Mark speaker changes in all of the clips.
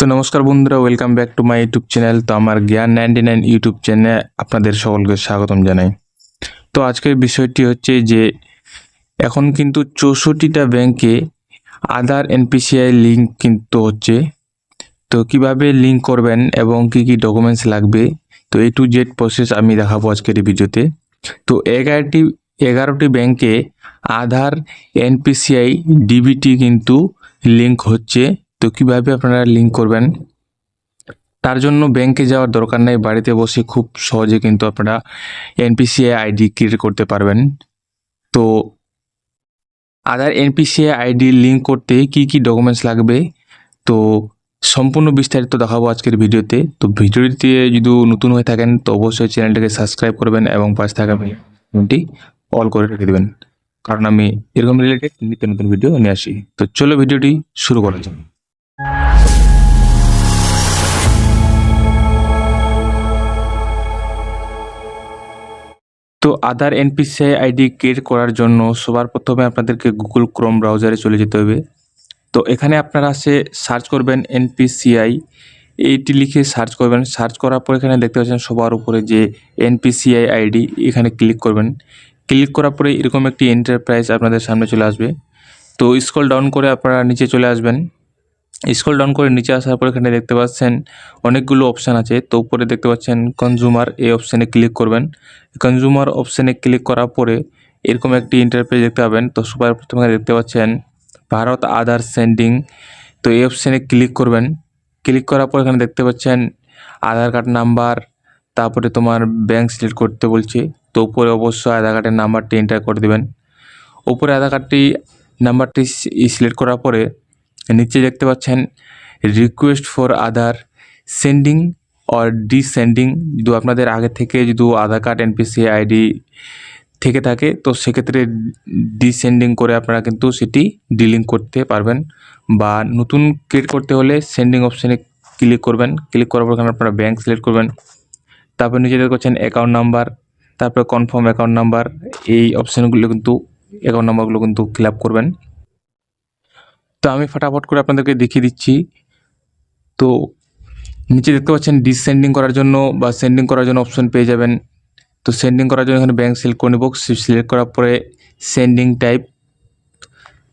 Speaker 1: তো নমস্কার বন্ধুরা welcome back to my YouTube channel তো আমার জ্ঞান নাইনটি নাইন ইউটিউব চ্যানেলে আপনাদের সকলকে স্বাগতম জানাই। তো আজকের বিষয়টি হচ্ছে যে, এখন কিন্তু চৌষট্টিটা ব্যাংকে আধার এনপিসিআই লিঙ্ক কিন্তু হচ্ছে। তো কীভাবে লিঙ্ক করবেন এবং কি কি ডকুমেন্টস লাগবে? তো এ টু জেড প্রসেস আমি দেখাবো আজকের এই ভিডিওতে। তো এগারোটি এগারোটি ব্যাংকে আধার এনপিসিআই ডিবিটি কিন্তু লিঙ্ক হচ্ছে। তো কীভাবে আপনারা লিঙ্ক করবেন? তার জন্য ব্যাংকে যাওয়ার দরকার নেই, বাড়িতে বসে খুব সহজে কিন্তু আপনারা এনপিসিআই আইডি ক্রিয়েট করতে পারবেন। তো আধার এনপিসিআই আইডি লিঙ্ক করতে কি কি ডকুমেন্টস লাগবে? তো সম্পূর্ণ বিস্তারিত দেখাবো আজকের ভিডিওতে। তো ভিডিওটি যদি নতুন হয়ে থাকেন, তো অবশ্যই চ্যানেলটাকে সাবস্ক্রাইব করবেন এবং পাশে থাকা বেলটি অল করে রেখে দেবেন। কারণ আমি এরকম রিলেটেড নিত্য নতুন ভিডিও নিয়ে আসি। তো চলো ভিডিওটি শুরু করা যাক। তো আধার এনপিসিআই আইডি ক্রিয়েট করার জন্য সবার প্রথমে আপনাদেরকে গুগল ক্রোম ব্রাউজারে চলে যেতে হবে। তো এখানে আপনারা সে সার্চ করবেন এনপিসিআই এইটি লিখে সার্চ করবেন। সার্চ করার পর এখানে দেখতে পাচ্ছেন সবার উপরে যে এনপিসিআই আইডি এখানে ক্লিক করবেন। ক্লিক করার পরে এরকম একটি এন্টারপ্রাইজ আপনাদের সামনে চলে আসবে। তো স্কল ডাউন করে আপনারা নিচে চলে আসবেন। স্ক্রল ডাউন করে নিচে আসার পর এখানে দেখতে পাচ্ছেন অনেকগুলো অপশান আছে। তো উপরে দেখতে পাচ্ছেন কনজুমার এই অপশানে ক্লিক করবেন। কনজুমার অপশানে ক্লিক করার পরে এরকম একটি ইন্টারপ্রেজ দেখতে পাবেন। তো সবার প্রথমে দেখতে পাচ্ছেন ভারত আধার সেন্ডিং তো এই অপশানে ক্লিক করবেন। ক্লিক করার পর এখানে দেখতে পাচ্ছেন আধার কার্ড নাম্বার তারপরে তোমার ব্যাংক সিলেক্ট করতে বলছে। তো উপরে অবশ্যই আধার কার্ডের নাম্বারটি এন্টার করে দেবেন। উপরে আধার কার্ডটি নাম্বারটি সিলেক্ট করার পরে নিচে দেখতে পাচ্ছেন request for Aadhaar seeding or deseeding যদি আপনাদের আগে থেকে যদি আধার কার্ড এনপিসি আইডি থেকে থাকে, তো সেক্ষেত্রে ডিসেন্ডিং করে আপনারা কিন্তু সেটি ডিলিং করতে পারবেন। বা নতুন ক্রিয়েট করতে হলে সেন্ডিং অপশানে ক্লিক করবেন। ক্লিক করার পর আপনারা ব্যাঙ্ক সিলেক্ট করবেন। তারপর দেখতে পাচ্ছেন অ্যাকাউন্ট নাম্বার তারপরে কনফার্ম অ্যাকাউন্ট নাম্বার এই অপশানগুলো কিন্তু অ্যাকাউন্ট নাম্বারগুলো কিন্তু ফিল করবেন। আমি ফটাফট করে আপনাদেরকে দেখিয়ে দিচ্ছি। তো নিচে দেখতে পাচ্ছেন ডিসেন্ডিং করার জন্য বা সেন্ডিং করার জন্য অপশন পেয়ে যাবেন। তো সেন্ডিং করার জন্য এখানে ব্যাঙ্ক সিলেক্ট করে নেব। সিলেক্ট করার পরে সেন্ডিং টাইপ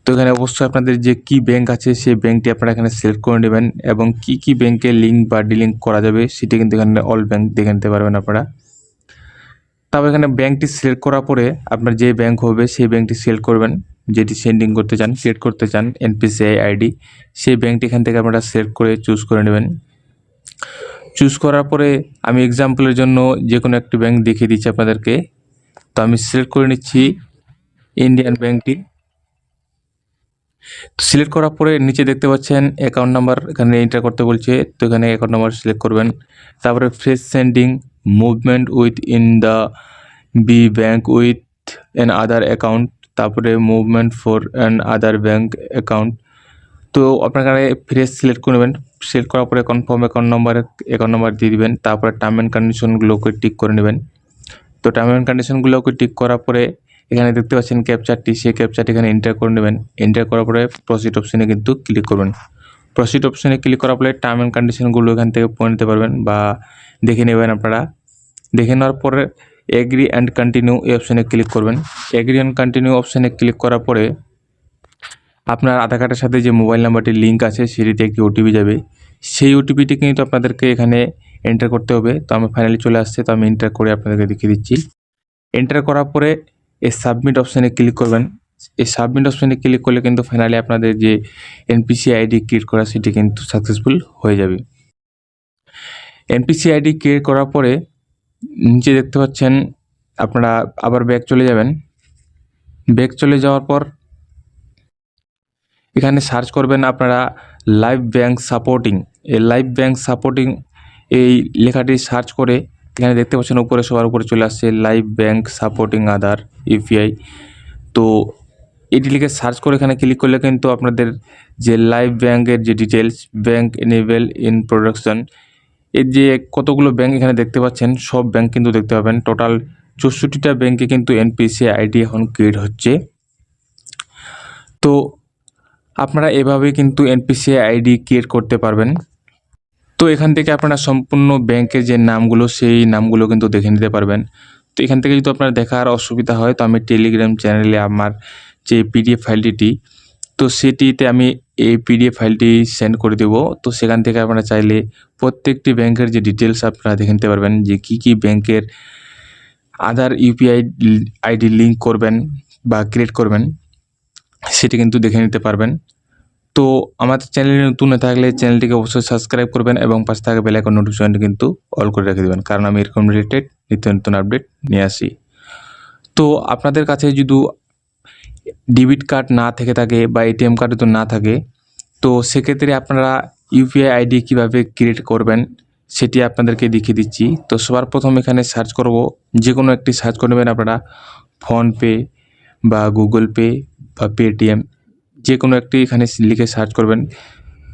Speaker 1: তো এখানে অবশ্যই আপনাদের যে কি ব্যাঙ্ক আছে, সেই ব্যাঙ্কটি আপনারা এখানে সিলেক্ট করে নেবেন এবং কি কি ব্যাঙ্কে লিঙ্ক বা ডিলিঙ্ক করা যাবে, সেটি কিন্তু এখানে অল ব্যাঙ্ক দেখে নিতে পারবেন আপনারা। তারপর এখানে ব্যাঙ্কটি সিলেক্ট করার পরে আপনার যে ব্যাঙ্ক হবে, সেই ব্যাঙ্কটি সিলেক্ট করবেন। যেটি সেন্ডিং করতে চান ক্রিয়েট করতে চান এনপিসিআই আইডি সেই ব্যাঙ্কটি এখান থেকে আপনারা সিলেক্ট করে চুজ করে নেবেন। চুজ করার পরে আমি এক্সাম্পলের জন্য যে কোনো একটি ব্যাঙ্ক দেখিয়ে দিচ্ছি আপনাদেরকে। তো আমি সিলেক্ট করে নিচ্ছি ইন্ডিয়ান ব্যাঙ্কটি সিলেক্ট করার পরে নিচে দেখতে পাচ্ছেন অ্যাকাউন্ট নাম্বার এখানে এন্টার করতে বলছে, তো এখানে অ্যাকাউন্ট নাম্বার সিলেক্ট করবেন। তারপরে fresh seeding movement within the B bank with another account তারপরে movement for another bank account তো আপনার এখানে ফ্রেশ সিলেক্ট করে নেবেন সিলেক্ট করার পরে confirm account number account number দিয়ে দিবেন, তারপরে টার্ম অ্যান্ড কন্ডিশনগুলোকে টিক করে নেবেন। তো টার্ম অ্যান্ড কন্ডিশনগুলোকে টিক করার পরে এখানে দেখতে পাচ্ছেন ক্যাপচারটি সেই ক্যাপচারটি এখানে এন্টার করে নেবেন। এন্টার করার পরে প্রসিড অপশানে কিন্তু ক্লিক করবেন। প্রসিড অপশানে ক্লিক করার পরে টার্ম অ্যান্ড কন্ডিশনগুলো এখান থেকে পড়ে নিতে পারবেন বা দেখে নেবেন আপনারা। দেখে নেওয়ার পরে এগ্রি অ্যান্ড কন্টিনিউ এই অপশানে ক্লিক করবেন। এগ্রি অ্যান্ড কন্টিনিউ অপশানে ক্লিক করার পরে আপনার আধার কার্ডের সাথে যে মোবাইল নাম্বারটির লিঙ্ক আছে, সেটিতে একটি ওটিপি যাবে। সেই ওটিপিটি কিন্তু আপনাদেরকে এখানে এন্টার করতে হবে। তো আমি ফাইনালি চলে আসছে, তো আমি এন্টার করে আপনাদেরকে দেখিয়ে দিচ্ছি। এন্টার করার পরে এই সাবমিট অপশানে ক্লিক করবেন। এই সাবমিট অপশানে ক্লিক করলে কিন্তু ফাইনালি আপনাদের যে এনপিসি আইডি ক্রিয়েট করা, সেটি কিন্তু সাকসেসফুল হয়ে যাবে। এনপিসি আইডি ক্রিয়েট করার পরে নিচে দেখতে পাচ্ছেন, আপনারা আবার ব্যাক চলে যাবেন। ব্যাক চলে যাওয়ার পর এখানে সার্চ করবেন আপনারা লাইভ ব্যাংক সাপোর্টিং এই লাইভ ব্যাংক সাপোর্টিং এই লেখাটি সার্চ করে এখানে দেখতে পাচ্ছেন উপরে সবার উপরে চলে আসছে live bank supporting Aadhaar UPI তো এটি লিখে সার্চ করে এখানে ক্লিক করলে কিন্তু আপনাদের যে লাইভ ব্যাংকের যে details bank enable in production এর যে কতগুলো ব্যাংক এখানে দেখতে পাচ্ছেন, সব ব্যাংক কিন্তু দেখতে পাবেন। টোটাল চৌষট্টিটা ব্যাংকে কিন্তু এনপিসি আইডি এখন ক্রিয়েট হচ্ছে। তো আপনারা এভাবে কিন্তু এনপিসি আইডি ক্রিয়েট করতে পারবেন। তো এখান থেকে আপনারা সম্পূর্ণ ব্যাংকের যে নামগুলো, সেই নামগুলো কিন্তু দেখে নিতে পারবেন। তো এখান থেকে যদি আপনার দেখার অসুবিধা হয়, তো আমি টেলিগ্রাম চ্যানেলে আমার যে পিডিএফ ফাইলটি তো সেটিতে আমি এই পিডিএফ ফাইলটি সেন্ড করে দেবো। তো সেখান থেকে আপনারা চাইলে প্রত্যেকটি ব্যাংকের যে ডিটেলস আপনারা দেখে নিতে পারবেন যে কী কী ব্যাংকের আধার ইউপিআই আইডি লিঙ্ক করবেন বা ক্রিয়েট করবেন, সেটি কিন্তু দেখে নিতে পারবেন। তো আমাদের চ্যানেলে নতুন না থাকলে চ্যানেলটিকে অবশ্যই সাবস্ক্রাইব করবেন এবং পাশে থাকা বেল আইকন নোটিফিকেশনটি কিন্তু অল করে রেখে দেবেন। কারণ আমি এরকম রিলেটেড নিত্য নতুন আপডেট নিয়ে আসি। তো আপনাদের কাছে যদি ডেবিট কার্ড না থেকে থাকে বা এটিএম কার্ড যদি না থাকে, তো সেক্ষেত্রে আপনারা ইউপিআই আইডি কীভাবে ক্রিয়েট করবেন সেটি আপনাদেরকে দেখিয়ে দিচ্ছি। তো সবার প্রথম এখানে সার্চ করব। যে কোনো একটি সার্চ করে নেবেন আপনারা ফোনপে বা গুগল পে বা পেটিএম যে কোনো একটি এখানে লিখে সার্চ করবেন।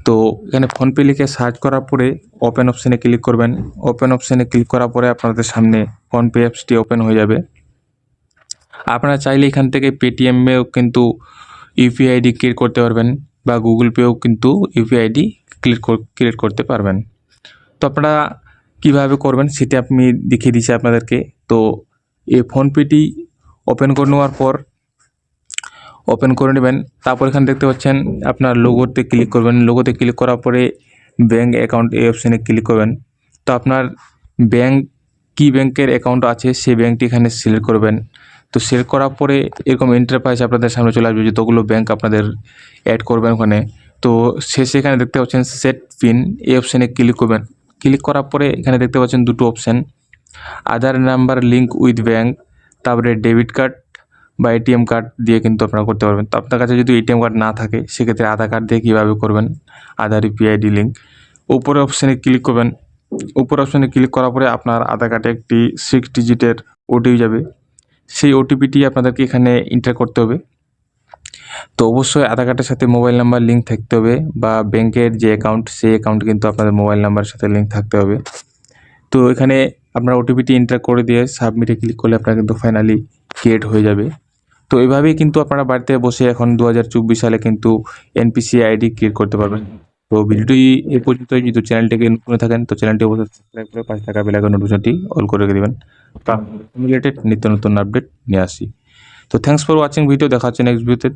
Speaker 1: তো এখানে ফোনপে লিখে সার্চ করার পরে ওপেন অপশানে ক্লিক করবেন। ওপেন অপশানে ক্লিক করার পরে আপনাদের সামনে ফোনপে অ্যাপসটি ওপেন হয়ে যাবে। আপনারা চাইলে এখান থেকে পেটিএমেও কিন্তু ইউপিআই আইডি ক্রিয়েট করতে পারবেন বা গুগল পেও কিন্তু ইউপিআই আইডি ক্রিয়েট ক্রিয়েট করতে পারবেন। তো আপনারা কীভাবে করবেন সেটি আমি দেখিয়ে দিচ্ছি আপনাদেরকে। তো এই ফোনপেটি ওপেন করে নেওয়ার পর ওপেন করে নেবেন। তারপর এখানে দেখতে পাচ্ছেন আপনার লোগোতে ক্লিক করবেন। লোগোতে ক্লিক করার পরে ব্যাঙ্ক অ্যাকাউন্ট এই অপশানে ক্লিক করবেন। তো আপনার ব্যাঙ্ক কী ব্যাংকের অ্যাকাউন্ট আছে সেই ব্যাঙ্কটি এখানে সিলেক্ট করবেন। তো সিলেক্ট করার পরে এরকম এন্টারপ্রাইজ আপনাদের সামনে চলে আসবে যতগুলো ব্যাঙ্ক আপনাদের অ্যাড করবেন ওখানে। তো শেষে এখানে দেখতে পাচ্ছেন সেট পিন এই অপশানে ক্লিক করবেন। ক্লিক করার পরে এখানে দেখতে পাচ্ছেন দুটো option Aadhaar number link with bank তারপরে ডেবিট কার্ড বা এটিএম কার্ড দিয়ে কিন্তু আপনারা করতে পারবেন। তো আপনার কাছে যদি এটিএম কার্ড না থাকে, সেক্ষেত্রে আধার কার্ড দিয়ে কীভাবে করবেন? আধার ইউপিআইডি লিঙ্ক উপরে অপশানে ক্লিক করবেন। উপর অপশানে ক্লিক করার পরে আপনার আধার কার্ডে একটি সিক্স ডিজিটের ওটিপি যাবে। সেই ওটিপিটি আপনাদেরকে এখানে এন্টার করতে হবে। তো অবশ্যই আধার কার্ডের সাথে মোবাইল নাম্বার লিঙ্ক থাকতে হবে বা ব্যাংকের যে অ্যাকাউন্ট সেই অ্যাকাউন্ট কিন্তু আপনাদের মোবাইল নাম্বারের সাথে লিঙ্ক থাকতে হবে। তো এখানে আপনার ওটিপিটি এন্টার করে দিয়ে সাবমিটে ক্লিক করলে আপনার কিন্তু ফাইনালি ক্রিয়েট হয়ে যাবে। তো এইভাবেই কিন্তু আপনারা বাড়িতে বসে এখন দু হাজার চব্বিশ সালে কিন্তু এনপিসি আইডি ক্রিয়েট করতে পারবেন। তো ভিডিওটি এ পর্যন্তই। যদি চ্যানেলটিকে নতুন থাকেন, তো চ্যানেলটি অবশ্যই সাবস্ক্রাইব করে পাশে থাকা বেলাকে নোটিফিকেশনটি অল করে রেখে দেবেন। রিলেটেড নিত্য নতুন আপডেট নিয়ে আসি। তো থ্যাংকস ফর ওয়াচিং ভিডিও দেখা হচ্ছে নেক্সট ভিডিওতে